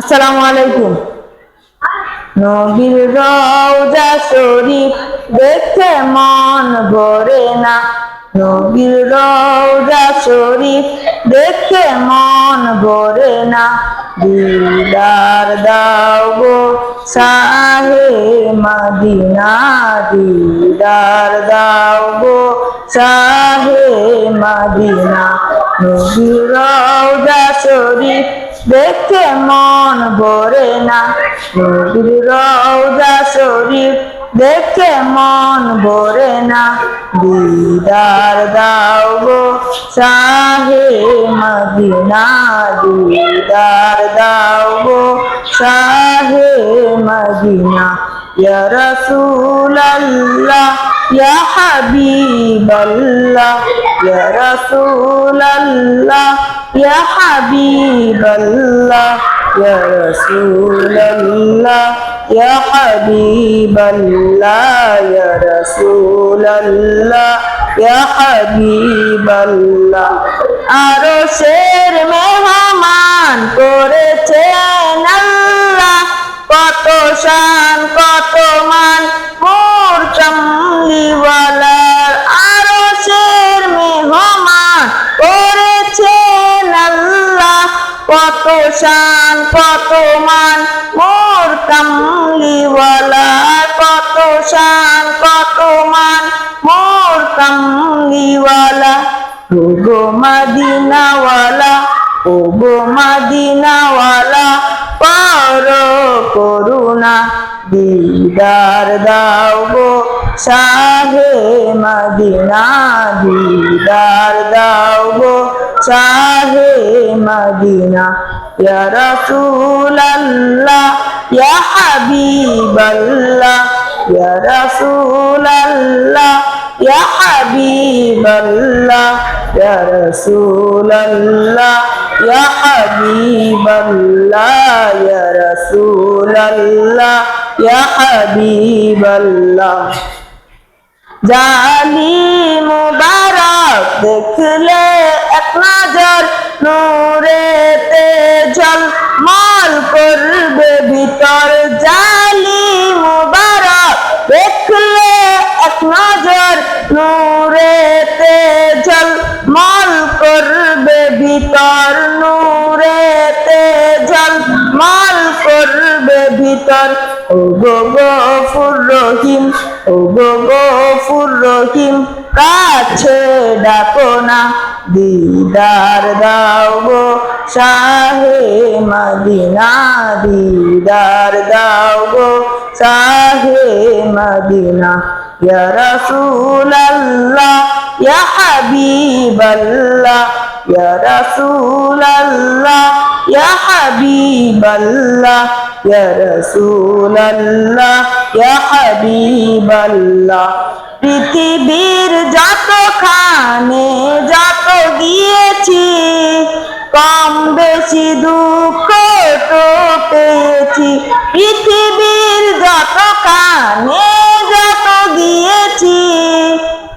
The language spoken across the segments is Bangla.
আসসালামু আলাইকুম। নবীর রওজা শরীফ দেখে মন ভরে না। নবীর রওজা শরীফ দেখে মন ভরে না। দিদার দাও গো সাহে মদিনা দিদার দাও গো সাহে মদিনা। নবীর রওজা শরীফ দেখে মন ভরে না। নবীর রওজা শরীফ দেখে মন ভরে না। দিদার দাও গো শাহে মদিনা, দিদার দাও গো শাহে মদিনা। ইয়া রাসূলাল্লাহ ইয়া হাবিবাল্লাহ, ইয়া রাসূলাল্লাহ, ইয়া হাবিবাল্লাহ, ইয়া রাসূলাল্লাহ, ইয়া হাবিবাল্লাহ, ইয়া রাসূলাল্লাহ, ইয়া হাবিবাল্লাহ। আরও শের মেহমান করেছেন আল্লাহ, কত শান, কত মান মদিনাওয়ালা, ও গো মদিনাওয়ালা, পর করুণা দিদার দাও গো, শাহে মদিনা দিদার দাও গো, শাহে মদিনা। ইয়া রাসূলাল্লাহ, ইয়া হাবিবাল্লাহ, ইয়া ইয়া হাবিবাল্লাহ ইয়া রাসূলাল্লাহ ইয়া হাবিবাল্লাহ ইয়া রাসূলাল্লাহ ইয়া হাবিবাল্লাহ জালি মুবারক দেখলে এক নজর নূরেতে করবে ভিতর? ও গো গফুর রহিম ও গো গফুর রহিম, কাছে ডাকো না, দিদার দাও গো শাহে মদিনা, দিদার দাও গো শাহে মদিনা, ইয়া রাসূলাল্লাহ, ইয়া হাবিবাল্লাহ ইয়া রাসূলাল্লাহ, ইয়া হাবিবাল্লাহ, ইয়া রাসূলাল্লাহ, ইয়া হাবিবাল্লাহ। পৃথিবীর যতখানে যত গিয়েছি কম বেশি দুঃখ তো পেয়েছি। পৃথিবীর যতখানে যত গিয়েছি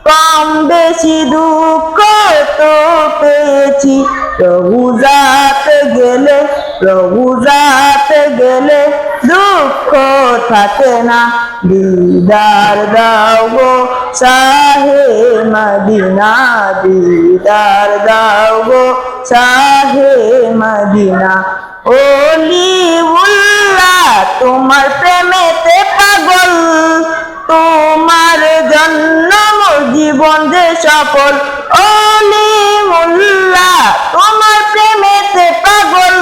কম বেশি দুঃখ পেয়েছি প্রভু যাতে গেলে, প্রভু যাতে গেলে দুঃখ থাকে না। দিদার দাও শাহে মদিনা, দিদার দাও শাহে মদিনা। ওলি উল্লাহ তোমার প্রেমেতে পাগল। তোমার জন্য জীবন যে সফল মুল্লাহ তোমার প্রেমেতে পাগল,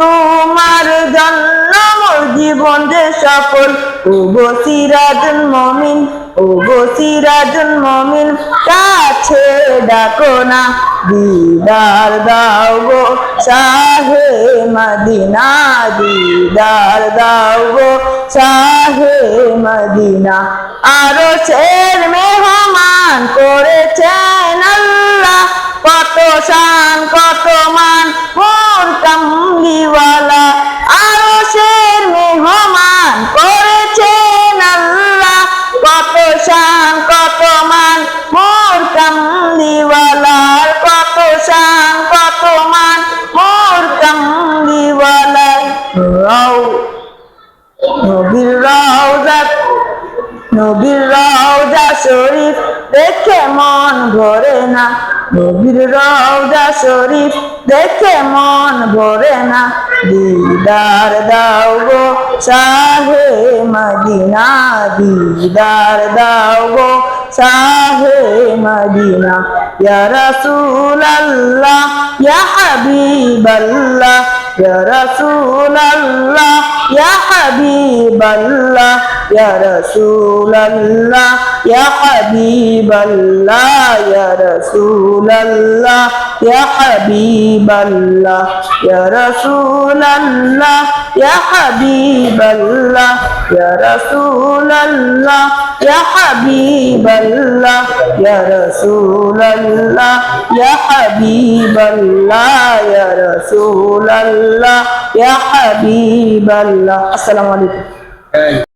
তোমার জন্য মোর জীবন যে সফল। ও গো সিরাজুল মমিন, ও গো সিরাজুল মমিন, কাছে ডাকো না, দিদার দাও গো শাহে মদিনা, দিদার দাও গো শাহে মদিনা। আরও শের মেহমান করেছেন আল্লাহ কত শান, কত মান মোর কামলিওয়ালা। আরও শের মেহমান করেছেন আল্লাহ। কত শান, কত মান মোর কামলিওয়ালার কত শান, কত মান মোর কামলিওয়ালার নবীর রওজা নবীর রওজা শরীফ, দেখে মন ভরে না। নবীর রওজা শরীফ দেখে মন ভরে না। দিদার দাও গো শাহে মদিনা, দিদার দাও গো শাহে মদিনা। ইয়া রাসূলুল্লাহ, ইয়া হাবিবাল্লাহ, ইয়া রাসূলুল্লাহ, ইয়া হাবিবাল্লাহ। يا رسول الله يا حبيب الله يا رسول الله يا حبيب الله يا رسول الله يا حبيب الله يا رسول الله يا حبيب الله يا رسول الله يا حبيب الله يا رسول الله يا حبيب الله السلام عليكم